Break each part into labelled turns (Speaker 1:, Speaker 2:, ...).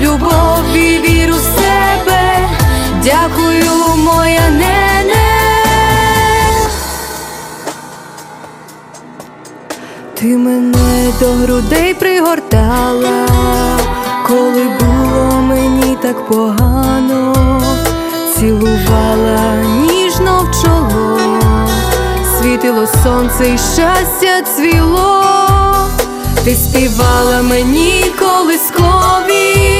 Speaker 1: любов і віру в себе. Дякую, моя нене. Ти мене до грудей пригортала, коли було мені так погано, цілувала ніжно в чоло, світило сонце і щастя цвіло, ти співала мені колискові,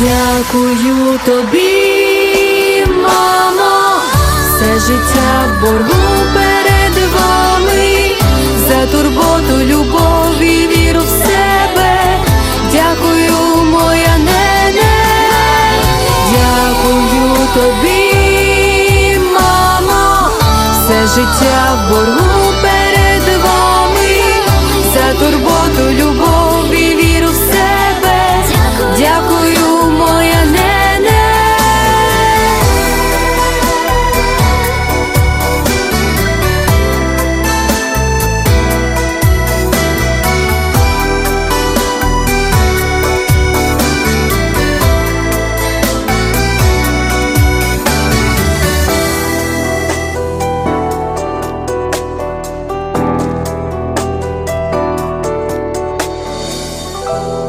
Speaker 1: Дякую тобі, мамо, все життя в боргу перед вами, за турботу, любов і віру в себе. Дякую, моя нене, дякую тобі, мамо, все життя в боргу Bye.